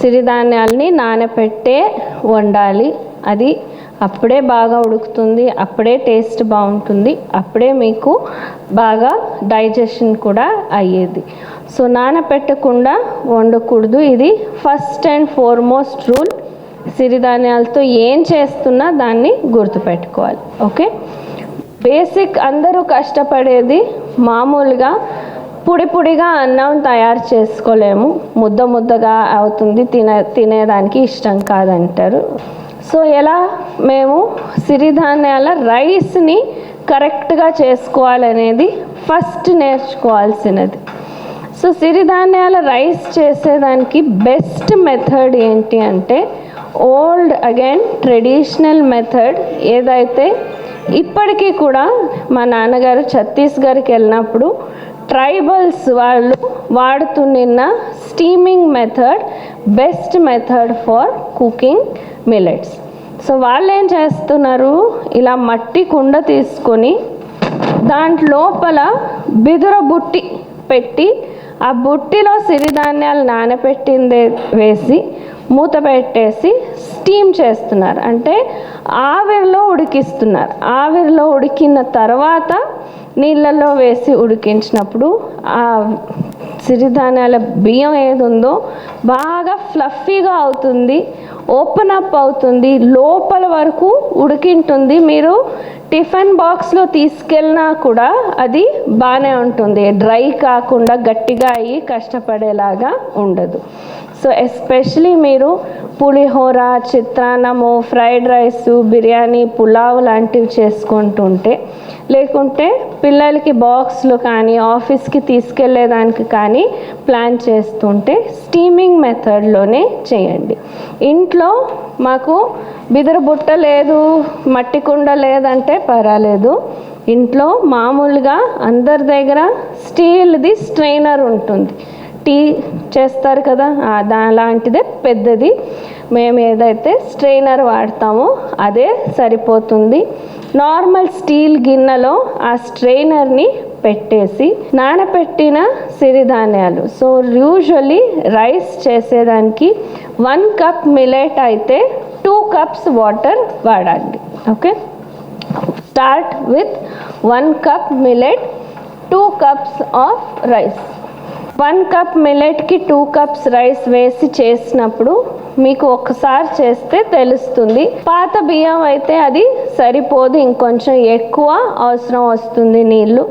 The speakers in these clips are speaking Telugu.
సిరిధాన్యాల్ని నానపెట్టే వండాలి. అది అప్పుడే బాగా ఉడుకుతుంది అప్పుడే టేస్ట్ బాగుంటుంది అప్పుడే మీకు బాగా డైజెషన్ కూడా అయ్యేది. సో నానపెట్టకుండా వండకూడదు. ఇది ఫస్ట్ అండ్ ఫార్మోస్ట్ రూల్ సిరిధాన్యాలతో ఏం చేస్తున్నా దాన్ని గుర్తుపెట్టుకోవాలి. ఓకే బేసిక్ అందరూ కష్టపడేది మామూలుగా పొడి పొడిగా అన్నం తయారు చేసుకోలేము. ముద్ద ముద్దగా అవుతుంది. తినే తినేదానికి ఇష్టం కాదంటారు. సో ఎలా మేము సిరిధాన్యాల రైస్ని కరెక్ట్గా చేసుకోవాలనేది ఫస్ట్ నేర్చుకోవాల్సినది. సో సిరిధాన్యాల రైస్ చేసేదానికి బెస్ట్ మెథడ్ ఏంటి అంటే ఓల్డ్ అగైన్ ట్రెడిషనల్ మెథడ్ ఏదైతే ఇప్పటికీ కూడా మా నాన్నగారు ఛత్తీస్గఢ్కి వెళ్ళినప్పుడు ట్రైబల్స్ వాళ్ళు వాడుతున్న steaming method best method for cooking millets so వాళ్ళు ఏం చేస్తున్నారు? ఇలా మట్టి కుండ తీసుకొని దాంట్లోపల బిదుర బుట్టి పెట్టి ఆ బుట్టిలో సిరిధాన్యాలు నానబెట్టిందే వేసి మూత పెట్టేసి స్టీమ్ చేస్తున్నారు. అంటే ఆవిరిలో ఉడికిస్తున్నారు. ఆవిరిలో ఉడికిన తర్వాత నీళ్ళల్లో వేసి ఉడికించినప్పుడు ఆ సిరిధాన్యాల బియ్యం ఏది ఉందో బాగా ఫ్లఫీగా అవుతుంది ఓపెన్ అప్ అవుతుంది లోపల వరకు ఉడికింటుంది. మీరు టిఫిన్ బాక్స్లో తీసుకెళ్ళినా కూడా అది బాగానే ఉంటుంది. డ్రై కాకుండా గట్టిగా అయ్యి కష్టపడేలాగా ఉండదు. సో ఎస్పెషలీ మీరు పులిహోర చిత్రాన్నము ఫ్రైడ్ రైస్ బిర్యానీ పులావ్ లాంటివి చేసుకుంటుంటే లేకుంటే పిల్లలకి బాక్స్లో కానీ ఆఫీస్కి తీసుకెళ్ళేదానికి కానీ ప్లాన్ చేస్తుంటే స్టీమింగ్ మెథడ్లోనే చేయండి. ఇంట్లో మాకు బిదర బుట్ట లేదు మట్టి కుండ లేదంటే పర్వాలేదు. ఇంట్లో మామూలుగా అందరి దగ్గర స్టీల్ది స్ట్రైనర్ ఉంటుంది. టీ చేస్తారు కదా ఆ దా లాంటిదే పెద్దది. మేము ఏదైతే స్ట్రైనర్ వాడతామో అదే సరిపోతుంది. నార్మల్ స్టీల్ గిన్నెలో ఆ స్ట్రైనర్ని పెట్టేసి నానపెట్టిన సిరిధాన్యాలు. సో యూజువలీ రైస్ చేసేదానికి వన్ కప్ మిలెట్ అయితే టూ కప్స్ వాటర్ వాడండి okay? Start with one cup millet two cups of rice one cup మిలెట్కి two cups rice వేసి చేసినప్పుడు మీకు ఒకసారి చేస్తే తెలుస్తుంది. పాత బియ్యం అయితే అది సరిపోదు ఇంకొంచెం ఎక్కువ అవసరం వస్తుంది నీళ్ళు.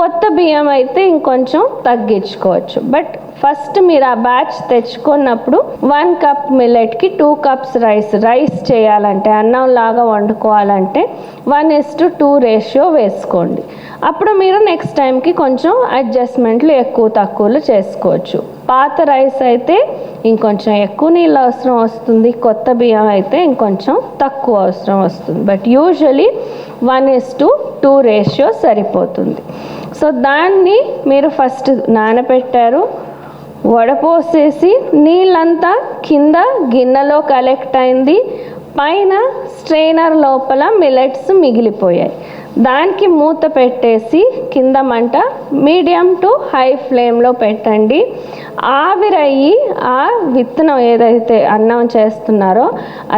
కొత్త బియ్యం అయితే ఇంకొంచెం తగ్గించుకోవచ్చు. బట్ ఫస్ట్ మీరు ఆ బ్యాచ్ తెచ్చుకున్నప్పుడు వన్ కప్ మిల్లెట్కి టూ కప్స్ రైస్. రైస్ చేయాలంటే అన్నం లాగా వండుకోవాలంటే one is to two ratio వేసుకోండి. అప్పుడు మీరు నెక్స్ట్ టైంకి కొంచెం అడ్జస్ట్మెంట్లు ఎక్కువ తక్కువలు చేసుకోవచ్చు. పాత రైస్ అయితే ఇంకొంచెం ఎక్కువ నీళ్ళు అవసరం వస్తుంది. కొత్త బియ్యం అయితే ఇంకొంచెం తక్కువ అవసరం వస్తుంది. But usually one is to two ratio సరిపోతుంది. సో దాన్ని మీరు ఫస్ట్ నానబెట్టారు. వడపోసేసి నీళ్ళంతా కింద గిన్నెలో కలెక్ట్ అయింది. పైన స్ట్రైనర్ లోపల మిలెట్స్ మిగిలిపోయాయి. దానికి మూత పెట్టేసి కింద మంట మీడియం టు హై ఫ్లేమ్లో పెట్టండి. ఆవిరయ్యి ఆ విత్తనం ఏదైతే అన్నం చేస్తున్నారో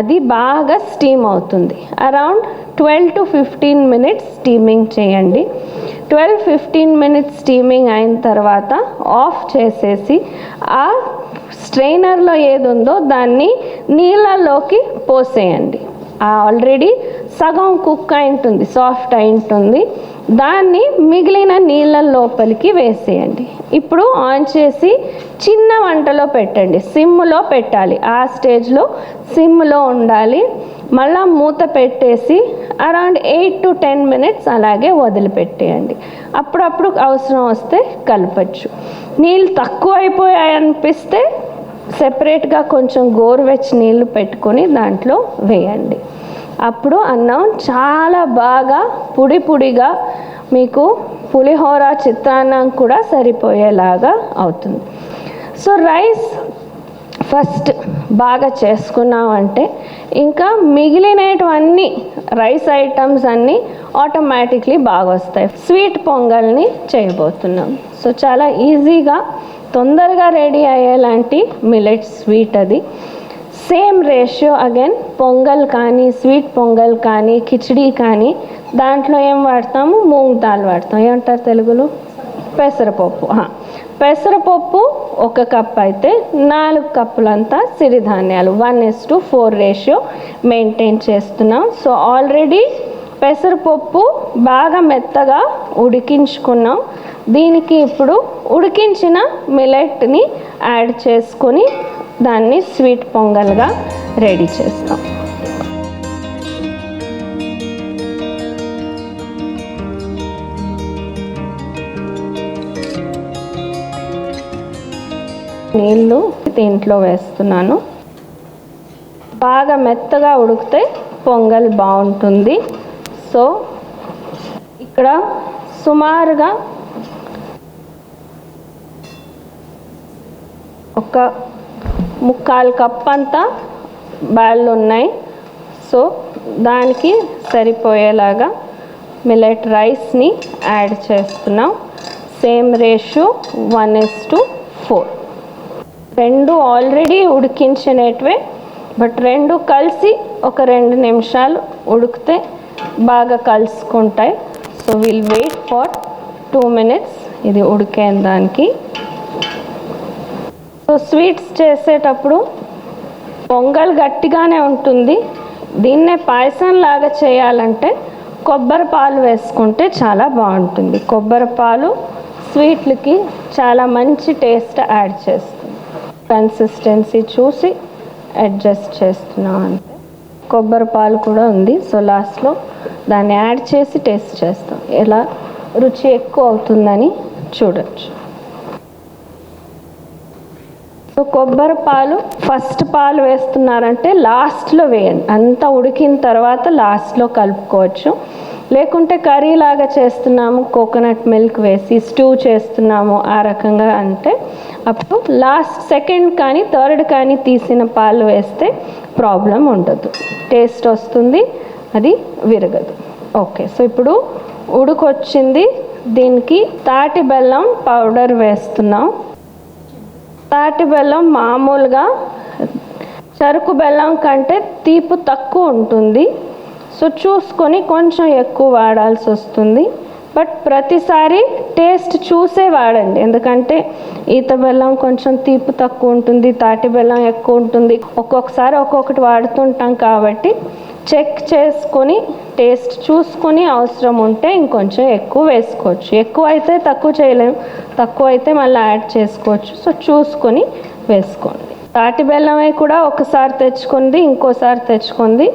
అది బాగా స్టీమ్ అవుతుంది. Around twelve to fifteen minutes steaming చేయండి. ట్వెల్వ్ ఫిఫ్టీన్ మినిట్స్ స్టీమింగ్ అయిన తర్వాత ఆఫ్ చేసేసి ఆ స్ట్రైనర్లో ఏది ఉందో దాన్ని నీళ్ళలోకి పోసేయండి. ఆల్రెడీ సగం కుక్ అయి ఉంటుంది సాఫ్ట్ అయి ఉంటుంది. దాన్ని మిగిలిన నీళ్ళ లోపలికి వేసేయండి. ఇప్పుడు ఆన్ చేసి చిన్న వంటలో పెట్టండి. సిమ్లో పెట్టాలి. ఆ స్టేజ్లో సిమ్లో ఉండాలి. మళ్ళా మూత పెట్టేసి around eight to ten minutes అలాగే వదిలిపెట్టేయండి. అప్పుడప్పుడు అవసరం వస్తే కలపచ్చు. నీళ్ళు తక్కువ అయిపోయాయి అనిపిస్తే సెపరేట్గా కొంచెం గోరువెచ్చి నీళ్ళు పెట్టుకొని దాంట్లో వేయండి. అప్పుడు అన్నం చాలా బాగా పొడి పొడిగా మీకు పులిహోర చిత్రాన్నం కూడా సరిపోయేలాగా అవుతుంది. సో రైస్ ఫస్ట్ బాగా చేసుకున్నామంటే ఇంకా మిగిలినటువన్నీ రైస్ ఐటమ్స్ అన్నీ ఆటోమేటిక్లీ బాగా వస్తాయి స్వీట్ పొంగల్ని చేయబోతున్నాం. సో చాలా ఈజీగా తొందరగా రెడీ అయ్యేలాంటి మిలెట్ స్వీట్ అది. సేమ్ రేషియో అగైన్ పొంగల్ కానీ స్వీట్ పొంగల్ కానీ కిచిడీ కానీ దాంట్లో ఏం వాడతాము? మూంగ్ దాల్ వాడతాం. ఏమంటారు తెలుగులో? పెసరపప్పు. పెసరపప్పు ఒక కప్ అయితే నాలుగు కప్పులంతా సిరిధాన్యాలు. One is to four ratio maintain చేస్తున్నాం. సో ఆల్రెడీ పెసరపప్పు బాగా మెత్తగా ఉడికించుకున్నాం. దీనికి ఇప్పుడు ఉడికించిన మిలెట్ని యాడ్ చేసుకొని దాన్ని స్వీట్ పొంగల్గా రెడీ చేస్తాం. నీళ్ళు దీంట్లో వేస్తున్నాను. బాగా మెత్తగా ఉడికితే పొంగల్ బాగుంటుంది. సో ఇక్కడ సుమారుగా ఒక ముక్కాలు కప్ అంతా బ్యాళ్ళు ఉన్నాయి. సో దానికి సరిపోయేలాగా మిలెట్ రైస్ని యాడ్ చేస్తున్నాం. Same ratio one is to four. రెండు ఆల్రెడీ ఉడికించినట్వే బట్ రెండు కలిసి ఒక రెండు నిమిషాలు ఉడికితే బాగా కలుసుకుంటాయి. So will wait for two minutes ఇది ఉడికే దానికి స్వీట్స్ చేసేటప్పుడు పొంగల్ గట్టిగానే ఉంటుంది. దీన్నే పాయసం లాగా చేయాలంటే కొబ్బరి పాలు వేసుకుంటే చాలా బాగుంటుంది. కొబ్బరి పాలు స్వీట్లకి చాలా మంచి టేస్ట్ యాడ్ చేస్తుంది. కన్సిస్టెన్సీ చూసి అడ్జస్ట్ చేస్తున్నాం అంతే. కొబ్బరి పాలు కూడా ఉంది. సో లాస్ట్లో దాన్ని యాడ్ చేసి టేస్ట్ చేస్తాం. ఎలా రుచి ఎక్కువ అవుతుందని చూడొచ్చు. కొబ్బరి పాలు ఫస్ట్ పాలు వేస్తున్నారంటే లాస్ట్లో వేయండి. అంతా ఉడికిన తర్వాత లాస్ట్లో కలుపుకోవచ్చు. లేకుంటే కర్రీ లాగా చేస్తున్నాము కోకోనట్ మిల్క్ వేసి స్టూ చేస్తున్నాము ఆ రకంగా అంటే అప్పుడు లాస్ట్ సెకండ్ కానీ థర్డ్ కానీ తీసిన పాలు వేస్తే ప్రాబ్లం ఉండదు. టేస్ట్ వస్తుంది అది విరగదు. ఓకే సో ఇప్పుడు ఉడుకొచ్చింది దీనికి తాటి బెల్లం పౌడర్ వేస్తున్నాం. తాటి బెల్లం మామూలుగా సరుకు బెల్లం కంటే తీపు తక్కువ ఉంటుంది. సో చూసుకొని కొంచెం ఎక్కువ వాడాల్సి వస్తుంది. బట్ ప్రతిసారి టేస్ట్ చూసే వాడండి. ఎందుకంటే ఈత బెల్లం కొంచెం తీపి తక్కువ ఉంటుంది తాటి బెల్లం ఎక్కువ ఉంటుంది. ఒక్కొక్కసారి ఒక్కొక్కటి వాడుతుంటాం కాబట్టి చెక్ చేసుకొని టేస్ట్ చూసుకొని అవసరం ఉంటే ఇంకొంచెం ఎక్కువ వేసుకోవచ్చు. ఎక్కువ అయితే తక్కువ చేయలేము తక్కువ అయితే మళ్ళీ యాడ్ చేసుకోవచ్చు. సో చూసుకొని వేసుకోండి. తాటి బెల్లమే కూడా ఒకసారి తెచ్చుకుంది ఇంకోసారి తెచ్చుకుంది.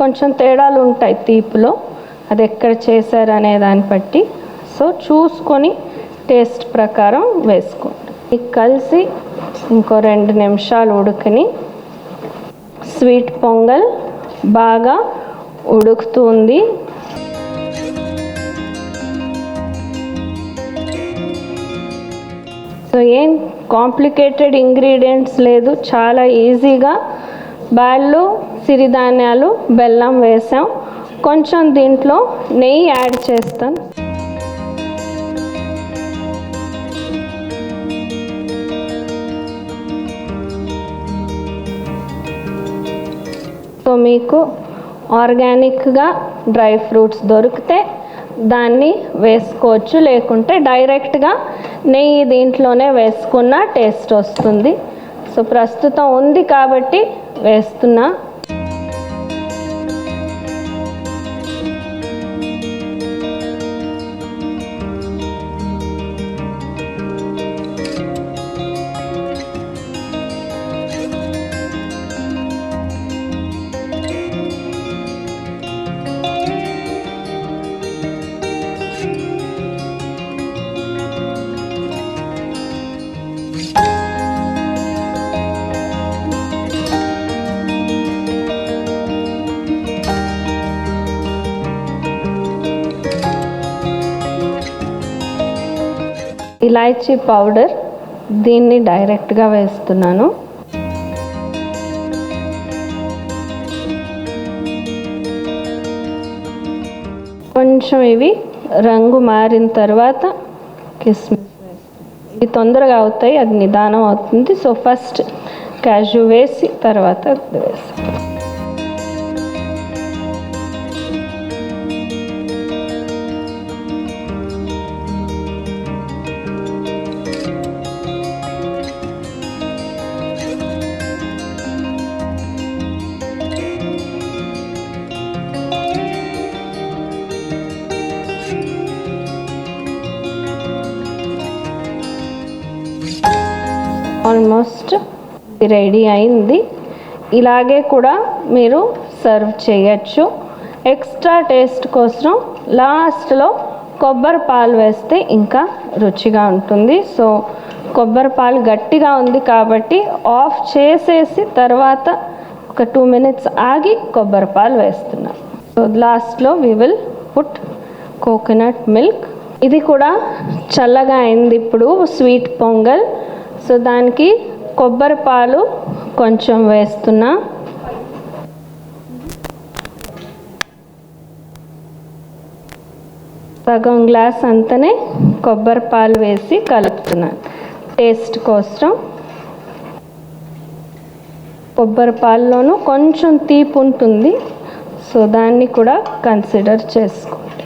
కొంచెం తేడాలు ఉంటాయి తీపిలో. అది ఎక్కడ చేశారు అనే దాన్ని బట్టి. సో చూసుకొని టేస్ట్ ప్రకారం వేసుకోండి. కలిసి ఇంకో రెండు నిమిషాలు ఉడకని. స్వీట్ పొంగల్. బాగా ఉడుకుతుంది. సో ఏం కాంప్లికేటెడ్ ఇంగ్రీడియంట్స్ లేదు. చాలా ఈజీగా బ్యాళ్ళు సిరిధాన్యాలు బెల్లం వేసాం. కొంచెం దీంట్లో నెయ్యి యాడ్ చేస్తాను. సో మీకు ఆర్గానిక్గా డ్రై ఫ్రూట్స్ దొరికితే దాన్ని వేసుకోవచ్చు. లేకుంటే డైరెక్ట్గా నెయ్యి దీంట్లోనే వేసుకున్న టేస్ట్ వస్తుంది. సో ప్రస్తుతం ఉంది కాబట్టి వేస్తున్నా. ఇలాయచీ పౌడర్ దీన్ని డైరెక్ట్గా వేస్తున్నాను. కొంచెం ఇవి రంగు మారిన తర్వాత కిస్మిస్ ఇవి తొందరగా అవుతాయి అది నిదానం అవుతుంది. సో ఫస్ట్ క్యాజు వేసి తర్వాత వేస్తాం ఆల్మోస్ట్ రెడీ అయింది. ఇలాగే కూడా మీరు సర్వ్ చేయొచ్చు. ఎక్స్ట్రా టేస్ట్ కోసం లాస్ట్లో కొబ్బరి పాలు వేస్తే ఇంకా రుచిగా ఉంటుంది. సో కొబ్బరి పాలు గట్టిగా ఉంది కాబట్టి ఆఫ్ చేసేసి తర్వాత ఒక టూ మినిట్స్ ఆగి కొబ్బరి పాలు వేస్తున్నాం. సో లాస్ట్లో we will put coconut milk ఇది కూడా చల్లగా అయింది ఇప్పుడు. స్వీట్ పొంగల్. సో దానికి కొబ్బరి పాలు కొంచెం వేస్తున్నా. సగం గ్లాస్ అంతనే కొబ్బరి పాలు వేసి కలుపుతున్నాను టేస్ట్ కోసం. కొబ్బరి పాలలోనూ కొంచెం తీపి ఉంటుంది. సో దాన్ని కూడా కన్సిడర్ చేసుకోండి.